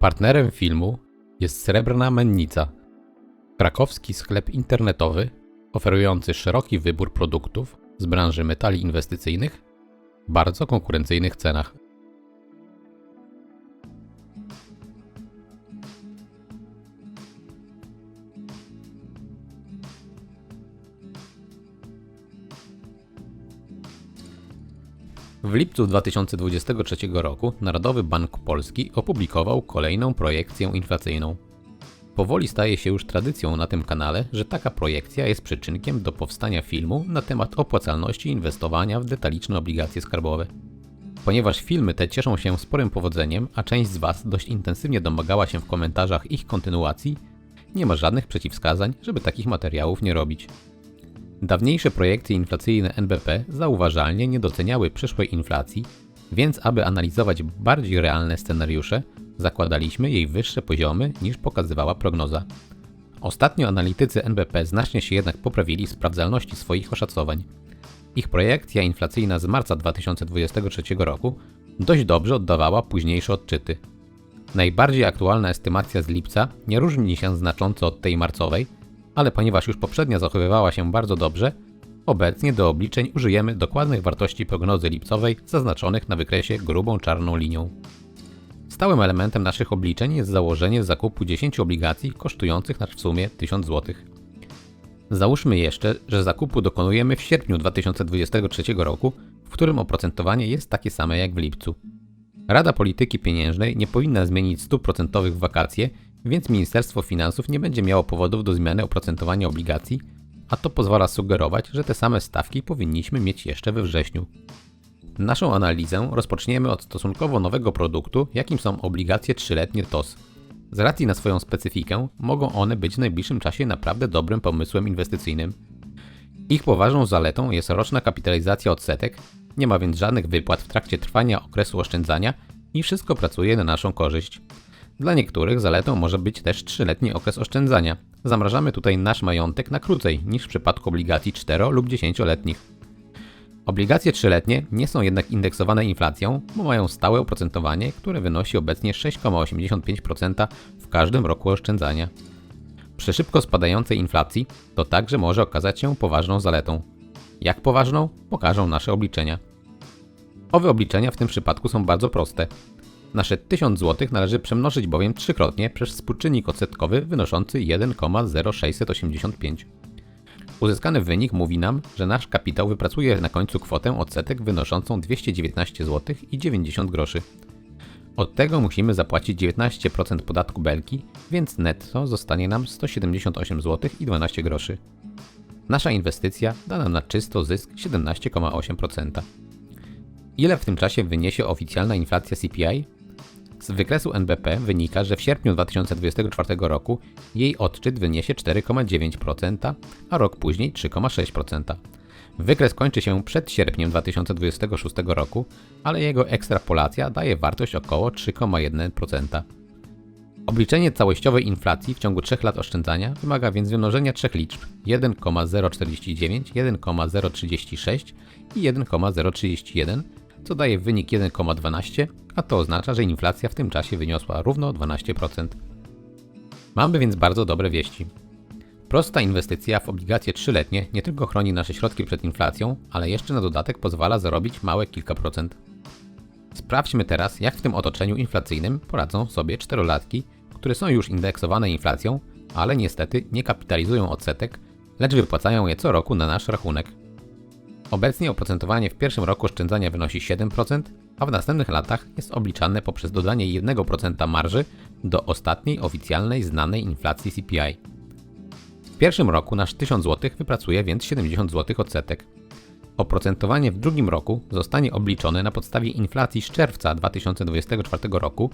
Partnerem filmu jest Srebrna Mennica, krakowski sklep internetowy oferujący szeroki wybór produktów z branży metali inwestycyjnych w bardzo konkurencyjnych cenach. W lipcu 2023 roku Narodowy Bank Polski opublikował kolejną projekcję inflacyjną. Powoli staje się już tradycją na tym kanale, że taka projekcja jest przyczynkiem do powstania filmu na temat opłacalności inwestowania w detaliczne obligacje skarbowe. Ponieważ filmy te cieszą się sporym powodzeniem, a część z Was dość intensywnie domagała się w komentarzach ich kontynuacji, nie ma żadnych przeciwwskazań, żeby takich materiałów nie robić. Dawniejsze projekcje inflacyjne NBP zauważalnie nie doceniały przyszłej inflacji, więc aby analizować bardziej realne scenariusze, zakładaliśmy jej wyższe poziomy niż pokazywała prognoza. Ostatnio analitycy NBP znacznie się jednak poprawili w sprawdzalności swoich oszacowań. Ich projekcja inflacyjna z marca 2023 roku dość dobrze oddawała późniejsze odczyty. Najbardziej aktualna estymacja z lipca nie różni się znacząco od tej marcowej, ale ponieważ już poprzednia zachowywała się bardzo dobrze, obecnie do obliczeń użyjemy dokładnych wartości prognozy lipcowej zaznaczonych na wykresie grubą czarną linią. Stałym elementem naszych obliczeń jest założenie zakupu 10 obligacji kosztujących nas w sumie 1000 zł. Załóżmy jeszcze, że zakupu dokonujemy w sierpniu 2023 roku, w którym oprocentowanie jest takie same jak w lipcu. Rada Polityki Pieniężnej nie powinna zmienić stóp procentowych w wakacje, więc Ministerstwo Finansów nie będzie miało powodów do zmiany oprocentowania obligacji, a to pozwala sugerować, że te same stawki powinniśmy mieć jeszcze we wrześniu. Naszą analizę rozpoczniemy od stosunkowo nowego produktu, jakim są obligacje trzyletnie TOS. Z racji na swoją specyfikę, mogą one być w najbliższym czasie naprawdę dobrym pomysłem inwestycyjnym. Ich poważną zaletą jest roczna kapitalizacja odsetek, nie ma więc żadnych wypłat w trakcie trwania okresu oszczędzania i wszystko pracuje na naszą korzyść. Dla niektórych zaletą może być też trzyletni okres oszczędzania. Zamrażamy tutaj nasz majątek na krócej niż w przypadku obligacji 4 lub 10-letnich. Obligacje trzyletnie nie są jednak indeksowane inflacją, bo mają stałe oprocentowanie, które wynosi obecnie 6,85% w każdym roku oszczędzania. Przy szybko spadającej inflacji to także może okazać się poważną zaletą. Jak poważną, pokażą nasze obliczenia. Owe obliczenia w tym przypadku są bardzo proste. Nasze 1000 zł należy przemnożyć bowiem trzykrotnie przez współczynnik odsetkowy wynoszący 1,0685. Uzyskany wynik mówi nam, że nasz kapitał wypracuje na końcu kwotę odsetek wynoszącą 219 zł i 90 groszy. Od tego musimy zapłacić 19% podatku belki, więc netto zostanie nam 178 zł i 12 groszy. Nasza inwestycja da nam na czysto zysk 17,8%. Ile w tym czasie wyniesie oficjalna inflacja CPI? Z wykresu NBP wynika, że w sierpniu 2024 roku jej odczyt wyniesie 4,9%, a rok później 3,6%. Wykres kończy się przed sierpniem 2026 roku, ale jego ekstrapolacja daje wartość około 3,1%. Obliczenie całościowej inflacji w ciągu 3 lat oszczędzania wymaga więc wymnożenia trzech liczb 1,049, 1,036 i 1,031 co daje wynik 1,12, a to oznacza, że inflacja w tym czasie wyniosła równo 12%. Mamy więc bardzo dobre wieści. Prosta inwestycja w obligacje trzyletnie nie tylko chroni nasze środki przed inflacją, ale jeszcze na dodatek pozwala zarobić małe kilka procent. Sprawdźmy teraz, jak w tym otoczeniu inflacyjnym poradzą sobie czterolatki, które są już indeksowane inflacją, ale niestety nie kapitalizują odsetek, lecz wypłacają je co roku na nasz rachunek. Obecnie oprocentowanie w pierwszym roku oszczędzania wynosi 7%, a w następnych latach jest obliczane poprzez dodanie 1% marży do ostatniej oficjalnej znanej inflacji CPI. W pierwszym roku nasz 1000 zł wypracuje więc 70 zł odsetek. Oprocentowanie w drugim roku zostanie obliczone na podstawie inflacji z czerwca 2024 roku,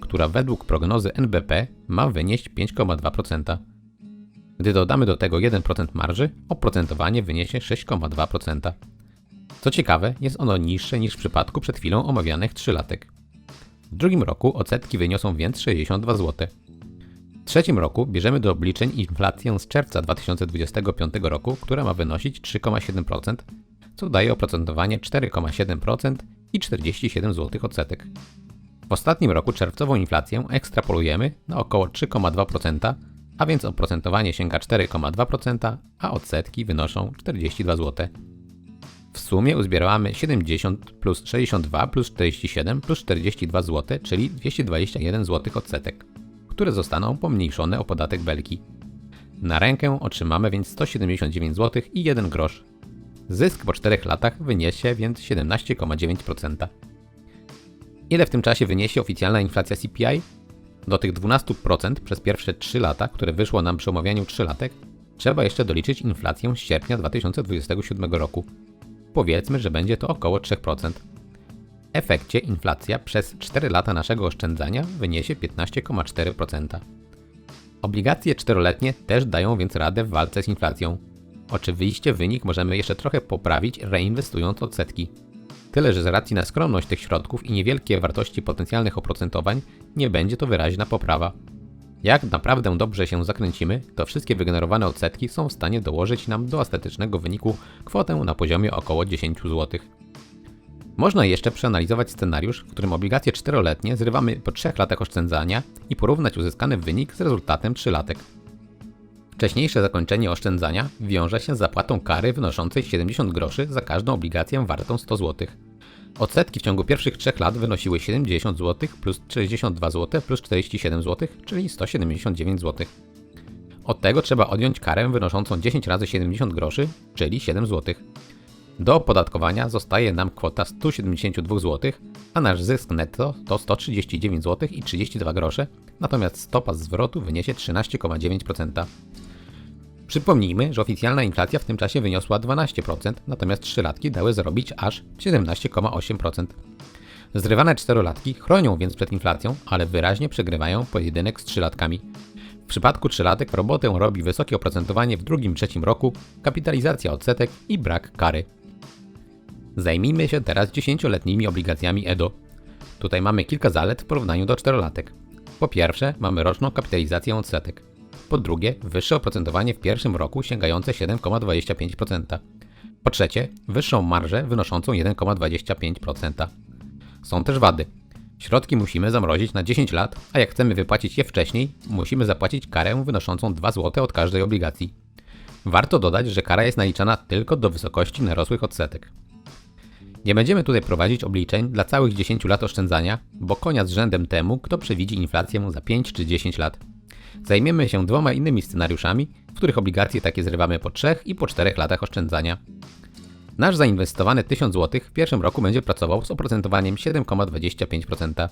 która według prognozy NBP ma wynieść 5,2%. Gdy dodamy do tego 1% marży, oprocentowanie wyniesie 6,2%. Co ciekawe, jest ono niższe niż w przypadku przed chwilą omawianych 3 latek. W drugim roku odsetki wyniosą więc 62 zł. W trzecim roku bierzemy do obliczeń inflację z czerwca 2025 roku, która ma wynosić 3,7%, co daje oprocentowanie 4,7% i 47 zł odsetek. W ostatnim roku czerwcową inflację ekstrapolujemy na około 3,2%, a więc oprocentowanie sięga 4,2%, a odsetki wynoszą 42 zł. W sumie uzbieramy 70 plus 62 plus 47 plus 42 zł, czyli 221 zł odsetek, które zostaną pomniejszone o podatek belki. Na rękę otrzymamy więc 179 zł i 1 grosz. Zysk po 4 latach wyniesie więc 17,9%. Ile w tym czasie wyniesie oficjalna inflacja CPI? Do tych 12% przez pierwsze 3 lata, które wyszło nam przy omawianiu 3 latek, trzeba jeszcze doliczyć inflację z sierpnia 2027 roku. Powiedzmy, że będzie to około 3%. W efekcie inflacja przez 4 lata naszego oszczędzania wyniesie 15,4%. Obligacje czteroletnie też dają więc radę w walce z inflacją. Oczywiście wynik możemy jeszcze trochę poprawić reinwestując odsetki. Tyle, że z racji na skromność tych środków i niewielkie wartości potencjalnych oprocentowań, nie będzie to wyraźna poprawa. Jak naprawdę dobrze się zakręcimy, to wszystkie wygenerowane odsetki są w stanie dołożyć nam do ostatecznego wyniku kwotę na poziomie około 10 zł. Można jeszcze przeanalizować scenariusz, w którym obligacje czteroletnie zrywamy po 3 latach oszczędzania i porównać uzyskany wynik z rezultatem 3 latek. Wcześniejsze zakończenie oszczędzania wiąże się z zapłatą kary wynoszącej 70 groszy za każdą obligację wartą 100 zł. Odsetki w ciągu pierwszych 3 lat wynosiły 70 zł plus 62 zł plus 47 zł, czyli 179 zł. Od tego trzeba odjąć karę wynoszącą 10 razy 70 groszy, czyli 7 zł. Do opodatkowania zostaje nam kwota 172 zł, a nasz zysk netto to 139 zł i 32 grosze, natomiast stopa zwrotu wyniesie 13,9%. Przypomnijmy, że oficjalna inflacja w tym czasie wyniosła 12%, natomiast 3 latki dały zarobić aż 17,8%. Zrywane 4 latki chronią więc przed inflacją, ale wyraźnie przegrywają pojedynek z 3 latkami. W przypadku 3 latek robotę robi wysokie oprocentowanie w drugim, trzecim roku, kapitalizacja odsetek i brak kary. Zajmijmy się teraz 10-letnimi obligacjami EDO. Tutaj mamy kilka zalet w porównaniu do 4 latek. Po pierwsze, mamy roczną kapitalizację odsetek. Po drugie, wyższe oprocentowanie w pierwszym roku sięgające 7,25%. Po trzecie, wyższą marżę wynoszącą 1,25%. Są też wady. Środki musimy zamrozić na 10 lat, a jak chcemy wypłacić je wcześniej, musimy zapłacić karę wynoszącą 2 zł od każdej obligacji. Warto dodać, że kara jest naliczana tylko do wysokości narosłych odsetek. Nie będziemy tutaj prowadzić obliczeń dla całych 10 lat oszczędzania, bo konia z rzędem temu, kto przewidzi inflację za 5 czy 10 lat. Zajmiemy się dwoma innymi scenariuszami, w których obligacje takie zrywamy po 3 i po 4 latach oszczędzania. Nasz zainwestowany 1000 zł w pierwszym roku będzie pracował z oprocentowaniem 7,25%.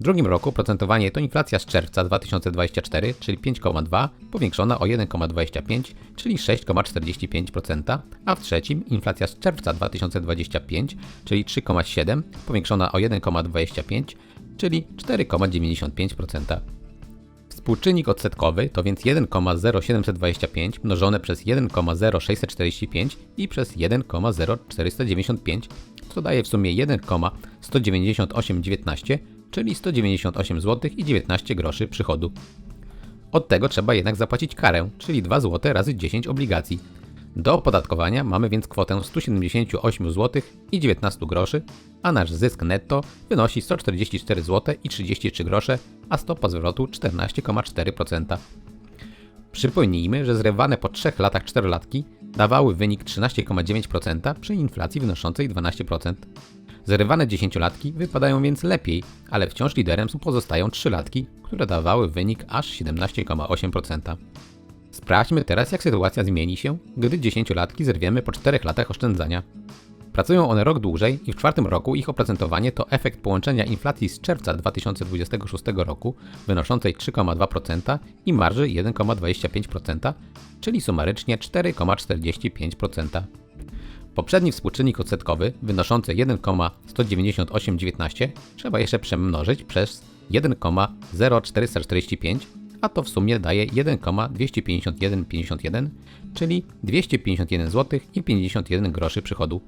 W drugim roku oprocentowanie to inflacja z czerwca 2024, czyli 5,2, powiększona o 1,25, czyli 6,45%, a w trzecim inflacja z czerwca 2025, czyli 3,7, powiększona o 1,25, czyli 4,95%. Współczynnik odsetkowy to więc 1,0725 mnożone przez 1,0645 i przez 1,0495, co daje w sumie 1,19819, czyli 198 zł i 19 groszy przychodu. Od tego trzeba jednak zapłacić karę, czyli 2 zł razy 10 obligacji. Do opodatkowania mamy więc kwotę 178 zł i 19 groszy, a nasz zysk netto wynosi 144 zł i 33 grosze, a stopa zwrotu 14,4%. Przypomnijmy, że zrywane po 3 latach 4 latki dawały wynik 13,9% przy inflacji wynoszącej 12%. Zrywane 10-latki wypadają więc lepiej, ale wciąż liderem pozostają 3-latki, które dawały wynik aż 17,8%. Sprawdźmy teraz, jak sytuacja zmieni się, gdy 10-latki zerwiemy po 4 latach oszczędzania. Pracują one rok dłużej i w czwartym roku ich oprocentowanie to efekt połączenia inflacji z czerwca 2026 roku wynoszącej 3,2% i marży 1,25%, czyli sumarycznie 4,45%. Poprzedni współczynnik odsetkowy wynoszący 1,19819 trzeba jeszcze przemnożyć przez 1,0445, a to w sumie daje 1,25151, czyli 251 zł i 51 groszy przychodu.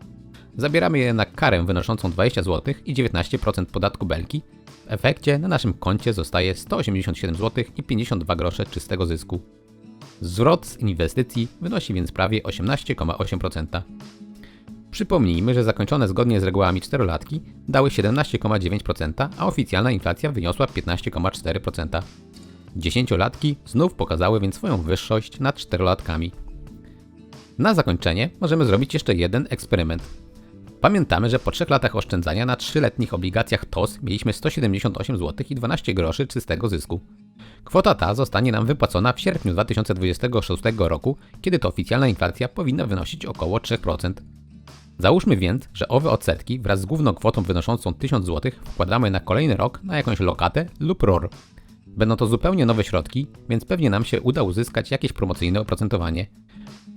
Zabieramy jednak karę wynoszącą 20 zł i 19% podatku belki. W efekcie na naszym koncie zostaje 187 zł i 52 grosze czystego zysku. Zwrot z inwestycji wynosi więc prawie 18,8%. W Przypomnijmy, że zakończone zgodnie z regułami czterolatki dały 17,9%, a oficjalna inflacja wyniosła 15,4%. Dziesięciolatki znów pokazały więc swoją wyższość nad czterolatkami. Na zakończenie możemy zrobić jeszcze jeden eksperyment. Pamiętamy, że po 3 latach oszczędzania na 3-letnich obligacjach TOS mieliśmy 178 zł i 12 groszy czystego zysku. Kwota ta zostanie nam wypłacona w sierpniu 2026 roku, kiedy to oficjalna inflacja powinna wynosić około 3%. Załóżmy więc, że owe odsetki wraz z główną kwotą wynoszącą 1000 zł wkładamy na kolejny rok na jakąś lokatę lub ROR. Będą to zupełnie nowe środki, więc pewnie nam się uda uzyskać jakieś promocyjne oprocentowanie.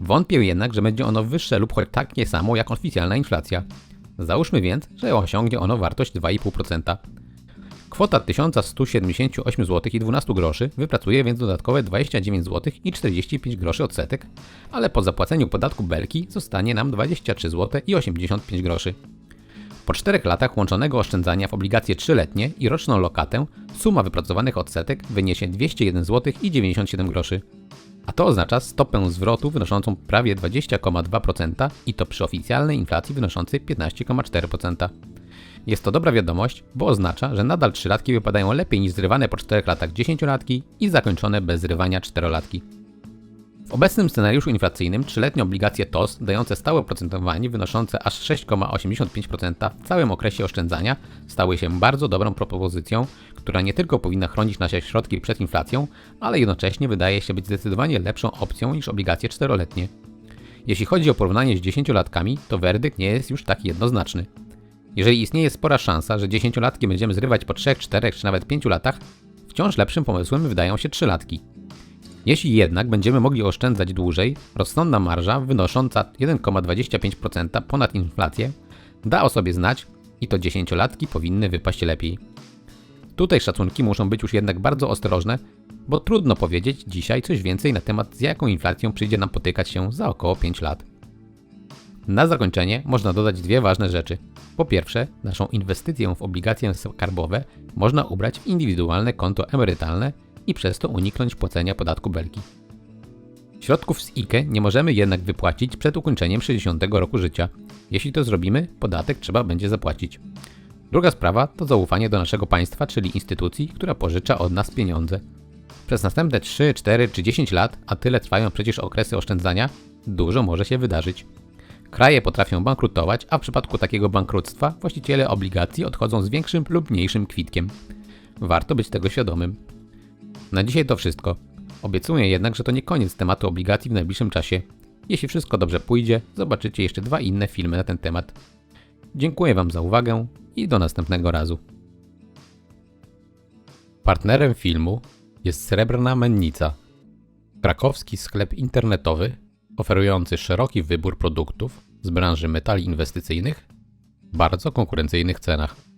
Wątpię jednak, że będzie ono wyższe lub choć takie samo jak oficjalna inflacja. Załóżmy więc, że osiągnie ono wartość 2,5%. Kwota 1178 zł i 12 groszy wypracuje więc dodatkowe 29 zł i 45 groszy odsetek, ale po zapłaceniu podatku belki zostanie nam 23 zł i 85 groszy. Po 4 latach łączonego oszczędzania w obligacje 3-letnie i roczną lokatę suma wypracowanych odsetek wyniesie 201 zł i 97 groszy. A to oznacza stopę zwrotu wynoszącą prawie 20,2% i to przy oficjalnej inflacji wynoszącej 15,4%. Jest to dobra wiadomość, bo oznacza, że nadal 3-latki wypadają lepiej niż zrywane po 4 latach 10-latki i zakończone bez zrywania 4-latki. W obecnym scenariuszu inflacyjnym 3-letnie obligacje TOS dające stałe oprocentowanie wynoszące aż 6,85% w całym okresie oszczędzania stały się bardzo dobrą propozycją, która nie tylko powinna chronić nasze środki przed inflacją, ale jednocześnie wydaje się być zdecydowanie lepszą opcją niż obligacje 4-letnie. Jeśli chodzi o porównanie z 10-latkami, to werdykt nie jest już tak jednoznaczny. Jeżeli istnieje spora szansa, że 10-latki będziemy zrywać po 3, 4 czy nawet 5 latach, wciąż lepszym pomysłem wydają się 3-latki. Jeśli jednak będziemy mogli oszczędzać dłużej, rozsądna marża wynosząca 1,25% ponad inflację da o sobie znać i to 10-latki powinny wypaść lepiej. Tutaj szacunki muszą być już jednak bardzo ostrożne, bo trudno powiedzieć dzisiaj coś więcej na temat z jaką inflacją przyjdzie nam potykać się za około 5 lat. Na zakończenie można dodać dwie ważne rzeczy. Po pierwsze, naszą inwestycję w obligacje skarbowe można ubrać w indywidualne konto emerytalne i przez to uniknąć płacenia podatku belki. Środków z IKE nie możemy jednak wypłacić przed ukończeniem 60 roku życia. Jeśli to zrobimy, podatek trzeba będzie zapłacić. Druga sprawa to zaufanie do naszego państwa, czyli instytucji, która pożycza od nas pieniądze. Przez następne 3, 4 czy 10 lat, a tyle trwają przecież okresy oszczędzania, dużo może się wydarzyć. Kraje potrafią bankrutować, a w przypadku takiego bankructwa właściciele obligacji odchodzą z większym lub mniejszym kwitkiem. Warto być tego świadomym. Na dzisiaj to wszystko. Obiecuję jednak, że to nie koniec tematu obligacji w najbliższym czasie. Jeśli wszystko dobrze pójdzie, zobaczycie jeszcze dwa inne filmy na ten temat. Dziękuję Wam za uwagę i do następnego razu. Partnerem filmu jest Srebrna Mennica, krakowski sklep internetowy oferujący szeroki wybór produktów z branży metali inwestycyjnych w bardzo konkurencyjnych cenach.